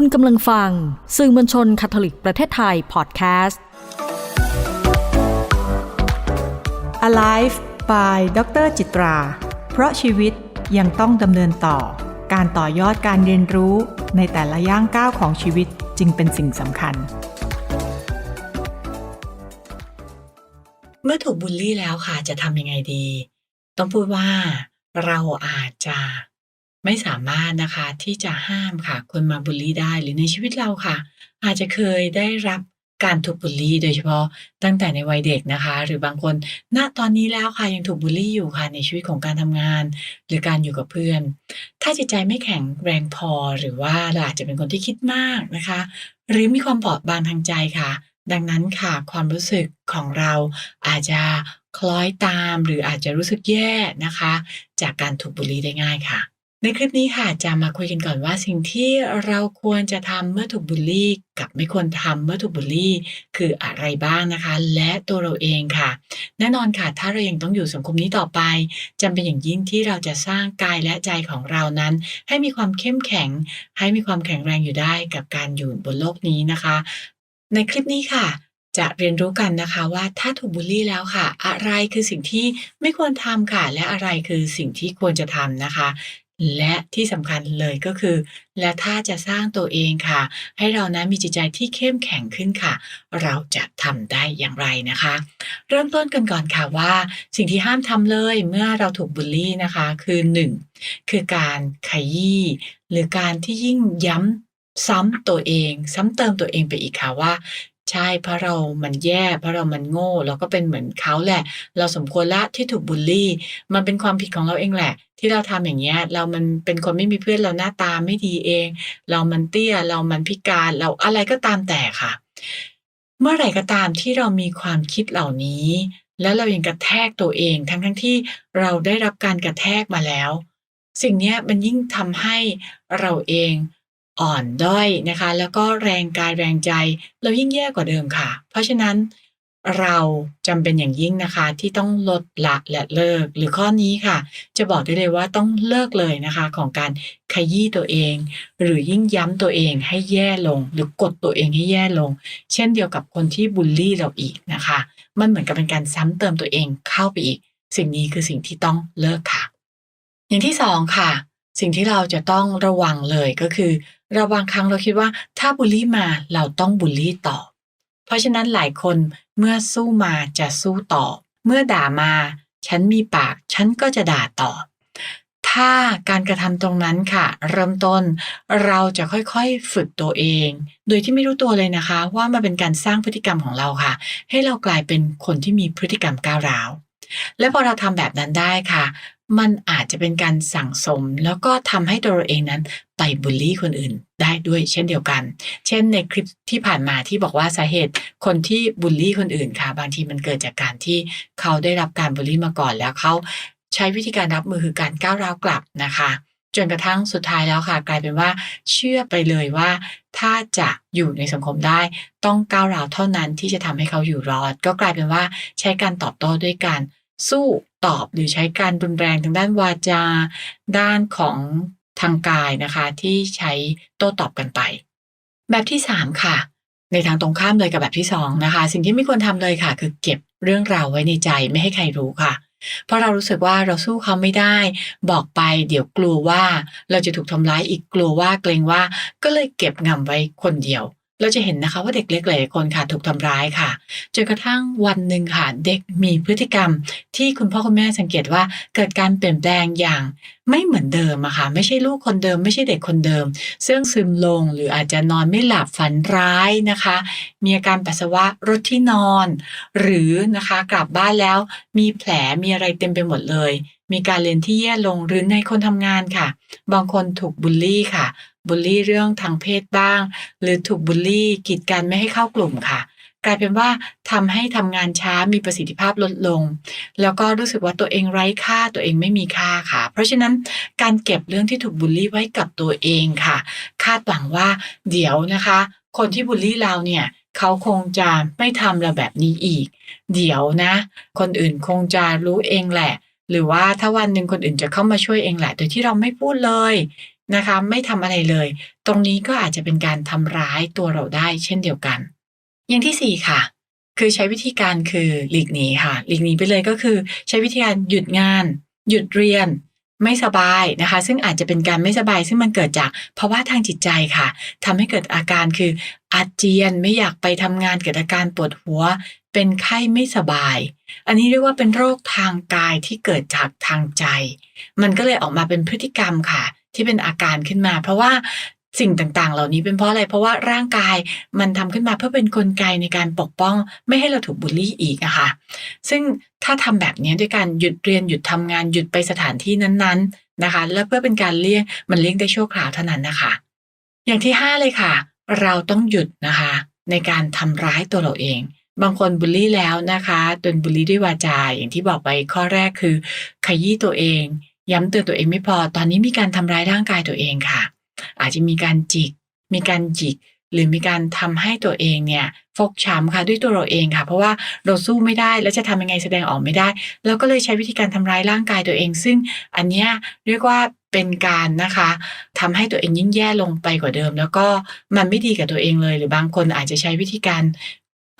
คุณกำลังฟัง สื่อมวลชนคาทอลิกประเทศไทยพอดแคสต์ Alive by ดรจิตรา เพราะชีวิตยังต้องดำเนินต่อ การต่อยอดการเรียนรู้ในแต่ละย่างก้าวของชีวิตจึงเป็นสิ่งสำคัญ เมื่อถูกบูลลี่แล้วค่ะจะทำยังไงดี ต้องพูดว่าเราอาจจะ ไม่สามารถนะคะที่จะห้ามค่ะ คนมาบูลลี่ได้หรือในชีวิตเราค่ะ อาจจะเคยได้รับการถูกบูลลี่ โดยเฉพาะตั้งแต่ในวัยเด็กนะคะ หรือบางคนณตอนนี้แล้วค่ะยังถูกบูลลี่อยู่ค่ะในชีวิตของการทำงาน หรือการอยู่กับเพื่อน ถ้าจิตใจไม่แข็งแรงพอหรือว่าเราอาจจะเป็นคนที่คิดมากนะคะ หรือมีความบอบบางทางใจค่ะ ดังนั้นค่ะความรู้สึกของเราอาจจะคล้อยตาม หรืออาจจะรู้สึกแย่นะคะ จากการถูกบูลลี่ได้ง่ายค่ะ ในคลิปนี้ค่ะจะมาคุยกันก่อนว่าสิ่งที่เราควรจะทำเมื่อถูกบูลลี่ กับไม่ควรทำเมื่อถูกบูลลี่ คืออะไรบ้างนะคะ และตัวเราเองค่ะ แน่นอนค่ะถ้าเรายังต้องอยู่สังคมนี้ต่อไปจำเป็นอย่างยิ่งที่เราจะสร้างกายและใจของเรานั้น ให้มีความเข้มแข็ง ให้มีความแข็งแรงอยู่ได้กับการอยู่บนโลกนี้นะคะ ในคลิปนี้ค่ะจะเรียนรู้กันนะคะว่าถ้าถูกบูลลี่แล้วค่ะ อะไรคือสิ่งที่ไม่ควรทำค่ะ และอะไรคือสิ่งที่ควรจะทำนะคะ และที่สำคัญเลยก็คือ และถ้าจะสร้างตัวเองค่ะ ให้เรานั้นมีจิตใจที่เข้มแข็งขึ้นค่ะ เราจะทำได้อย่างไรนะคะ เริ่มต้นกันก่อนค่ะว่า สิ่งที่ห้ามทำเลยเมื่อเราถูกบูลลี่นะคะ คือ 1. คือการขยี้หรือการที่ยิ่งย้ำซ้ำตัวเอง ซ้ำเติมตัวเองไปอีกค่ะว่า ใช่เพราะเรามันแย่เพราะเรามันโง่ เราก็เป็นเหมือนเขาแหละ เราสมควรละที่ถูกบูลลี่ มันเป็นความผิดของเราเองแหละ ที่เราทำอย่างเงี้ยเรามันเป็นคนไม่มีเพื่อนเราหน้าตาไม่ดีเอง เรามันเตี้ยเรามันพิการเราอะไรก็ตามแต่ค่ะ เมื่อไหร่ก็ตามที่เรามีความคิดเหล่านี้ แล้วเรายังกระแทกตัวเองทั้งทั้งที่เราได้รับการกระแทกมาแล้ว สิ่งนี้มันยิ่งทำให้เราเอง อ่อนด้อยนะคะ แล้วก็แรงกายแรงใจ เรายิ่งแย่กว่าเดิมค่ะ เพราะฉะนั้นเราจำเป็นอย่างยิ่งนะคะที่ต้องลดละและเลิก หรือข้อนี้ค่ะ จะบอกได้เลยว่าต้องเลิกเลยนะคะของการขยี้ตัวเอง หรือยิ่งย้ำตัวเองให้แย่ลง หรือกดตัวเองให้แย่ลง เช่นเดียวกับคนที่บูลลี่เราอีกนะคะ มันเหมือนกับเป็นการซ้ำเติมตัวเองเข้าไปอีก สิ่งนี้คือสิ่งที่ต้องเลิกค่ะ อย่างที่สองค่ะ สิ่งที่เราจะต้องระวังเลยก็คือ เราบางครั้งเราคิดว่าถ้าบูลลี่มาเราต้องบูลลี่ตอบ เพราะฉะนั้นหลายคนเมื่อสู้มาจะสู้ตอบ เมื่อด่ามา ฉันมีปาก ฉันก็จะด่าตอบ ถ้าการกระทำตรงนั้นค่ะ เริ่มต้นเราจะค่อยๆฝึกตัวเอง โดยที่ไม่รู้ตัวเลยนะคะ ว่ามันเป็นการสร้างพฤติกรรมของเราค่ะ ให้เรากลายเป็นคนที่มีพฤติกรรมก้าวร้าวและพอเราทำแบบนั้นได้ค่ะ มันอาจจะเป็นการสั่งสม แล้วก็ทำให้ตัวเราเองนั้นไปบูลลี่คนอื่นได้ด้วยเช่นเดียวกัน เช่นในคลิปที่ผ่านมาที่บอกว่าสาเหตุคนที่บูลลี่คนอื่นค่ะ บางทีมันเกิดจากการที่เขาได้รับการบูลลี่มาก่อนแล้วเขาใช้วิธีการรับมือคือการก้าวร้าวกลับนะคะจนกระทั่งสุดท้ายแล้วค่ะ กลายเป็นว่าเชื่อไปเลยว่า ถ้าจะอยู่ในสังคมได้ต้องก้าวร้าวเท่านั้นที่จะทำให้เขาอยู่รอด ก็กลายเป็นว่าใช้การตอบโต้ด้วยการ สู้ตอบหรือใช้การรุนแรงทางด้านวาจา ด้านของทางกายนะคะ ที่ใช้โต้ตอบกันไป แบบที่สามค่ะ ในทางตรงข้ามเลยกับแบบที่สองนะคะ สิ่งที่ไม่ควรทำเลยค่ะ คือเก็บเรื่องราวไว้ในใจไม่ให้ใครรู้ค่ะ เพราะเรารู้สึกว่าเราสู้เขาไม่ได้ บอกไปเดี๋ยวกลัวว่าเราจะถูกทำร้ายอีกกลัวว่าเกรงว่าก็เลยเก็บงำไว้คนเดียว เราจะเห็นนะคะว่าเด็กเล็กหลายคนค่ะถูกทำร้ายค่ะจนกระทั่งวันหนึ่งค่ะเด็กมีพฤติกรรม ที่คุณพ่อคุณแม่สังเกตว่าเกิดการเปลี่ยนแปลงอย่างไม่เหมือนเดิมอะค่ะไม่ใช่ลูกคนเดิม ไม่ใช่เด็กคนเดิม ซึ่งซึมลงหรืออาจจะนอนไม่หลับฝันร้ายนะคะ มีอาการปัสสาวะรถที่นอน หรือนะคะกลับบ้านแล้วมีแผลมีอะไรเต็มไปหมดเลยมีการเรียนที่แย่ลงหรือในคนทำงานค่ะ บางคนถูกบูลลี่ค่ะ บูลลี่เรื่องทางเพศบ้าง หรือถูกบูลลี่กีดกันไม่ให้เข้ากลุ่มค่ะ กลายเป็นว่าทำให้ทำงานช้ามีประสิทธิภาพลดลง แล้วก็รู้สึกว่าตัวเองไร้ค่าตัวเองไม่มีค่าค่ะ เพราะฉะนั้นการเก็บเรื่องที่ถูกบูลลี่ไว้กับตัวเองค่ะ คาดหวังว่าเดี๋ยวนะคะ คนที่บูลลี่เราเนี่ยเขาคงจะไม่ทำเราแบบนี้อีก เดี๋ยวนะ คนอื่นคงจะรู้เองแหละ หรือว่าถ้าวันหนึ่งคนอื่นจะเข้ามาช่วยเองแหละ โดยที่เราไม่พูดเลยนะคะ ไม่ทำอะไรเลย ตรงนี้ก็อาจจะเป็นการทำร้ายตัวเราได้เช่นเดียวกัน อย่างที่สี่ค่ะ คือใช้วิธีการคือหลีกหนีค่ะ หลีกหนีไปเลยก็คือ ใช้วิธีการหยุดงาน หยุดเรียนไม่สบายนะคะ ซึ่งอาจจะเป็นการไม่สบาย ซึ่งมันเกิดจากภาวะทางจิตใจค่ะทำให้เกิดอาการคืออาเจียนไม่อยากไปทำงานเกิดอาการปวดหัว เป็นไข้ไม่สบาย อันนี้เรียกว่าเป็นโรคทางกายที่เกิดจากทางใจ มันก็เลยออกมาเป็นพฤติกรรมค่ะ ที่เป็นอาการขึ้นมา เพราะว่าสิ่งต่างๆ เหล่านี้เป็นเพราะอะไร เพราะว่าร่างกายมันทำขึ้นมาเพื่อเป็นกลไกในการปกป้อง ไม่ให้เราถูกบูลลี่อีกอะค่ะ ซึ่งถ้าทำแบบนี้ด้วยการหยุดเรียนหยุดทำงานหยุดไปสถานที่นั้นๆนะคะ และเพื่อเป็นการเลี่ยงมันเลี่ยงได้ชั่วคราวเท่านั้นนะคะ อย่างที่ห้าเลยค่ะ เราต้องหยุดนะคะ ในการทำร้ายตัวเราเอง บางคนบูลลี่แล้วนะคะโดนบูลลี่ด้วยวาจาอย่างที่บอกไปข้อแรกคือ ขยี้ตัวเอง ย้ำเตือนตัวเองไม่พอ ตอนนี้มีการทำร้ายร่างกายตัวเองค่ะ อาจจะมีการจิก มีการหยิก หรือมีการทำให้ตัวเองเนี่ยฟกช้ำค่ะด้วยตัวเราเองค่ะ เพราะว่าเราสู้ไม่ได้แล้วจะทำยังไงแสดงออกไม่ได้เราก็เลยใช้วิธีการทำร้ายร่างกายตัวเอง ซึ่งอันเนี้ยเรียกว่าเป็นการนะคะทำให้ตัวเองยิ่งแย่ลงไปกว่าเดิม แล้วก็มันไม่ดีกับตัวเองเลย หรือบางคนอาจจะใช้วิธีการ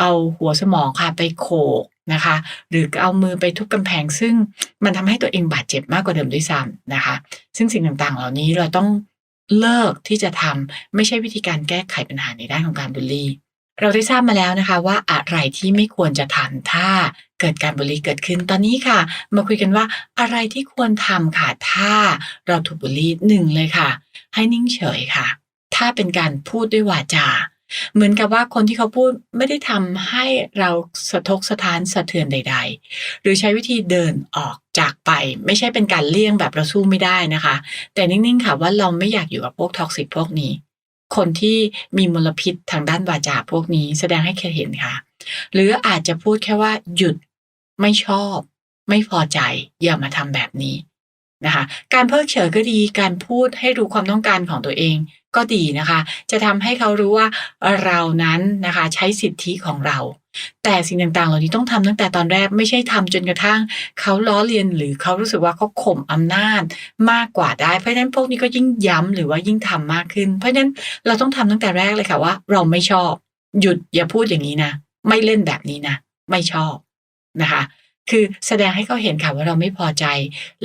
เอาหัวสมองค่ะไปโขกนะคะ หรือเอามือไปทุบกำแพง ซึ่งมันทำให้ตัวเองบาดเจ็บมากกว่าเดิมด้วยซ้ำนะคะ ซึ่งสิ่งต่างๆ เหล่านี้เราต้องเลิกที่จะทำไม่ใช่วิธีการแก้ไขปัญหาในด้านของการบูลลี่ เราได้ทราบมาแล้วนะคะว่าอะไรที่ไม่ควรจะทำถ้าเกิดการบูลลี่เกิดขึ้นตอนนี้ค่ะ มาคุยกันว่าอะไรที่ควรทำค่ะ ถ้าเราถูกบูลลี่หนึ่งเลยค่ะ ให้นิ่งเฉยค่ะ ถ้าเป็นการพูดด้วยวาจา เหมือนกับว่าคนที่เขาพูดไม่ได้ทำให้เราสะทกสะท้านสะเทือนใด ๆ หรือใช้วิธีเดินออกจากไป ไม่ใช่เป็นการเลี่ยงแบบเราสู้ไม่ได้นะคะ แต่นิ่งๆค่ะว่าเราไม่อยากอยู่กับพวกท็อกซิกพวกนี้ คนที่มีมลพิษทางด้านวาจาพวกนี้แสดงให้เคเห็นค่ะ หรืออาจจะพูดแค่ว่าหยุดไม่ชอบ ไม่พอใจอย่ามาทำแบบนี้ นะคะ การเพิกเฉยก็ดี การพูดให้รู้ความต้องการของตัวเองก็ดีนะคะ จะทำให้เขารู้ว่าเรานั้นนะคะใช้สิทธิของเรา แต่สิ่งต่างๆ เหล่านี้ต้องทำตั้งแต่ตอนแรกไม่ใช่ทำจนกระทั่ง เขาล้อเลียนหรือเขารู้สึกว่าเขาข่มอำนาจมากกว่าได้ เพราะฉะนั้นพวกนี้ก็ยิ่งย้ำหรือว่ายิ่งทำมากขึ้น เพราะฉะนั้นเราต้องทำตั้งแต่แรกเลยค่ะว่า เราไม่ชอบ หยุดอย่าพูดอย่างนี้นะ ไม่เล่นแบบนี้นะ ไม่ชอบนะคะ คือแสดงให้เขาเห็นค่ะว่าเราไม่พอใจ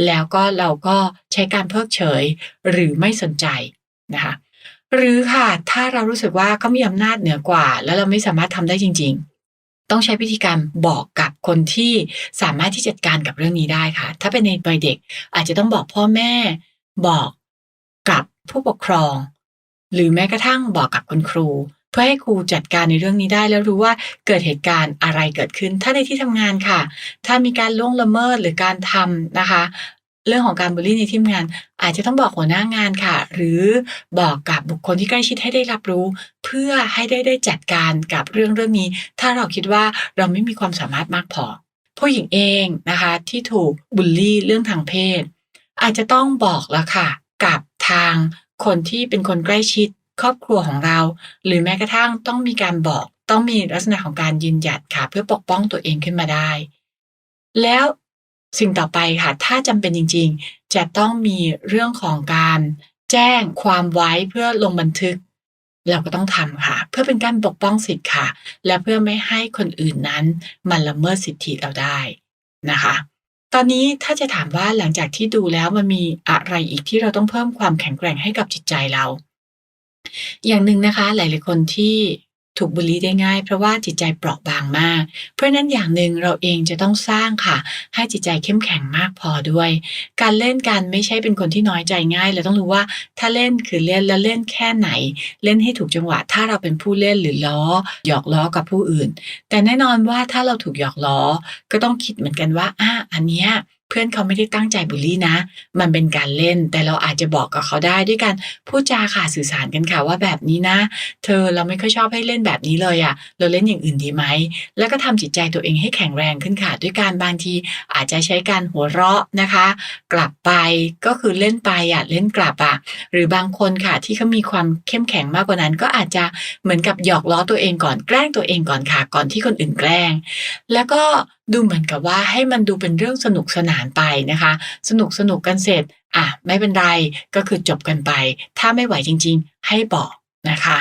แล้วก็เราก็ใช้การเพิกเฉยหรือไม่สนใจนะคะหรือค่ะถ้าเรารู้สึกว่าเขามีอำนาจเหนือกว่า แล้วเราไม่สามารถทำได้จริง ๆ ต้องใช้วิธีการบอกกับคนที่สามารถที่จัดการกับเรื่องนี้ได้ค่ะ ถ้าเป็นในวัยเด็กอาจจะต้องบอกพ่อแม่ บอกกับผู้ปกครอง หรือแม้กระทั่งบอกกับคุณครู เพื่อให้ครูจัดการในเรื่องนี้ได้แล้วรู้ว่าเกิดเหตุการณ์อะไรเกิดขึ้น ถ้าในที่ทำงานค่ะ ถ้ามีการล่วงละเมิดหรือการทำนะคะ เรื่องของการบูลลี่ในที่ทำงาน อาจจะต้องบอกหัวหน้างานค่ะ หรือบอกกับบุคคลที่ใกล้ชิดให้ได้รับรู้ เพื่อให้ได้ได้จัดการกับเรื่องเรื่องนี้ ถ้าเราคิดว่าเราไม่มีความสามารถมากพอผู้หญิงเองนะคะที่ถูกบูลลี่เรื่องทางเพศ อาจจะต้องบอกแล้วค่ะ กับทางคนที่เป็นคนใกล้ชิด ครอบครัวของเรา หรือแม้กระทั่งต้องมีการบอกต้องมีลักษณะของการยืนหยัดค่ะ เพื่อปกป้องตัวเองขึ้นมาได้ แล้วสิ่งต่อไปค่ะ ถ้าจำเป็นจริง ๆ จะต้องมีเรื่องของการแจ้งความไว้เพื่อลงบันทึก เราก็ต้องทำค่ะ เพื่อเป็นการปกป้องสิทธิ์ค่ะ และเพื่อไม่ให้คนอื่นนั้นมันละเมิดสิทธิเราได้นะคะ ตอนนี้ถ้าจะถามว่าหลังจากที่ดูแล้วมันมีอะไรอีกที่เราต้องเพิ่มความแข็งแกร่งให้กับจิตใจเรา อย่างหนึ่งนะคะ หลายๆคนที่ถูกบูลลี่ได้ง่าย เพราะว่าจิตใจเปราะบางมาก เพราะนั้นอย่างหนึ่งเราเองจะต้องสร้างค่ะ ให้จิตใจเข้มแข็งมากพอด้วย การเล่นกันไม่ใช่เป็นคนที่น้อยใจง่ายเราต้องรู้ว่าถ้าเล่นคือเล่นแล้วเล่นแค่ไหน เล่นให้ถูกจังหวะ ถ้าเราเป็นผู้เล่นหรือล้อหยอกล้อกับผู้อื่น แต่แน่นอนว่าถ้าเราถูกหยอกล้อก็ต้องคิดเหมือนกันว่าอะอันเนี้ย เพื่อนเขาไม่ได้ตั้งใจบูลลี่นะ มันเป็นการเล่น แต่เราอาจจะบอกกับเขาได้ด้วยการพูดจาค่ะสื่อสารกันค่ะว่าแบบนี้นะ เธอเราไม่ค่อยชอบให้เล่นแบบนี้เลยอะ่ะ เราเล่นอย่างอื่นดีไหม แล้วก็ทำจิตใจตัวเองให้แข็งแรงขึ้นค่ะ ด้วยการบางทีอาจจะใช้การหัวเราะนะคะ กลับไปก็คือเล่นไปอะเล่นกลับอะหรือบางคนค่ะที่เขามีความเข้มแข็งมากกว่านั้น ก็อาจจะเหมือนกับหยอกล้อตัวเองก่อนแกล้งตัวเองก่อนค่ะก่อนที่คนอื่นแกล้ง แล้วก็ ดูเหมือนกับว่าให้มันดูเป็นเรื่องสนุกสนานไปนะคะ สนุกสนุกกันเสร็จอะไม่เป็นไรก็คือจบกันไป ถ้าไม่ไหวจริง ๆ ให้บอกนะคะ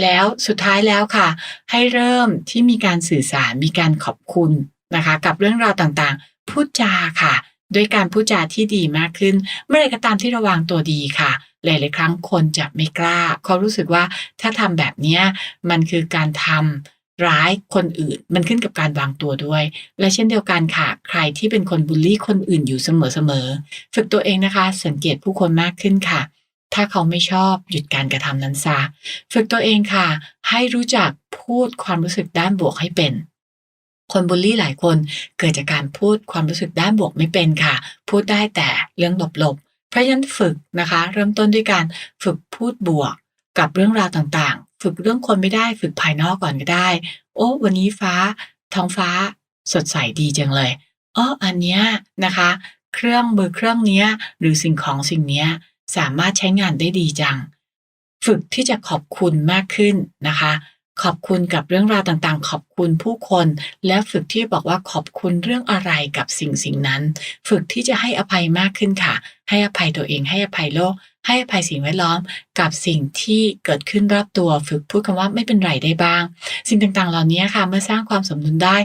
แล้วสุดท้ายแล้วค่ะ ให้เริ่มที่มีการสื่อสารมีการขอบคุณนะคะ กับเรื่องราวต่างๆ พูดจาค่ะ ด้วยการพูดจาที่ดีมากขึ้น เมื่อไรก็ตามที่ระวังตัวดีค่ะหลายๆครั้งคนจะไม่กล้า เขารู้สึกว่าถ้าทำแบบนี้มันคือการทำ ร้ายคนอื่น มันขึ้นกับการวางตัวด้วย และเช่นเดียวกันค่ะ ใครที่เป็นคนบูลลี่คนอื่นอยู่เสมอๆฝึกตัวเองนะคะ สังเกตผู้คนมากขึ้นค่ะ ถ้าเขาไม่ชอบหยุดการกระทำนั้นซะฝึกตัวเองค่ะ ให้รู้จักพูดความรู้สึกด้านบวกให้เป็นคนบูลลี่หลายคนเกิดจากการพูดความรู้สึกด้านบวกไม่เป็นค่ะ พูดได้แต่เรื่องลบๆ เพราะฉะนั้นฝึกนะคะ เริ่มต้นด้วยการฝึกพูดบวกกับเรื่องราวต่างๆ ฝึกเรื่องคนไม่ได้ฝึกภายนอกก่อนก็ได้ โอ้วันนี้ฟ้าท้องฟ้าสดใสดีจังเลยอ้ออันเนี้ยนะคะ เครื่องมือเครื่องเนี้ย หรือสิ่งของสิ่งเนี้ยสามารถใช้งานได้ดีจัง ฝึกที่จะขอบคุณมากขึ้นนะคะ ขอบคุณกับเรื่องราวต่างๆ ขอบ คุณผู้คน และฝึกที่บอกว่าขอบคุณเรื่องอะไรกับสิ่งสิ่งนั้น ฝึกที่จะให้อภัยมากขึ้นค่ะ ให้อภัยตัวเองให้อภัยโลก ให้อภัยสิ่งแวดล้อม กับสิ่งที่เกิดขึ้นรอบตัว ฝึกพูดคำว่าไม่เป็นไรได้บ้าง สิ่งต่างๆ เหล่านี้ค่ะเมื่อสร้างความสมดุลได้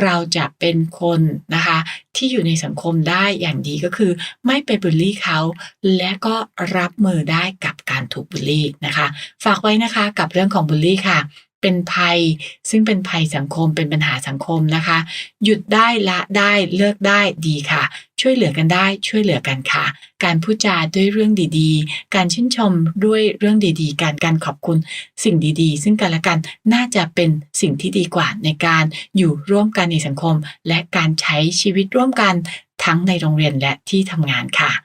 เราจะเป็นคนนะคะ ที่อยู่ในสังคมได้อย่างดีก็คือ ไม่ไปบูลลี่เขา และก็รับมือได้กับการถูกบูลลี่นะคะ ฝากไว้นะคะกับเรื่องของบูลลี่ค่ะ เป็นภัย ซึ่งเป็นภัยสังคมเป็นปัญหาสังคมนะคะ หยุดได้ละได้เลิกได้ดีค่ะ ช่วยเหลือกันได้ช่วยเหลือกันค่ะ การพูดจาด้วยเรื่องดีๆ การชื่นชมด้วยเรื่องดีๆ การการขอบคุณสิ่งดีๆ ซึ่งกันและกันน่าจะเป็นสิ่งที่ดีกว่าในการอยู่ร่วมกันในสังคม และการใช้ชีวิตร่วมกันทั้งในโรงเรียนและที่ทำงานค่ะ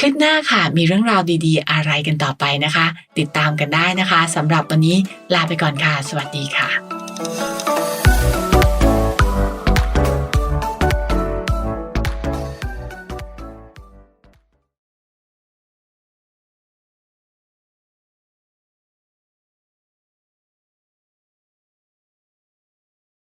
คลิปหน้าค่ะมีเรื่องราวดีๆ อะไรกันต่อไปนะคะ ติดตามกันได้นะคะสำหรับวันนี้ลาไปก่อนค่ะ สวัสดีค่ะ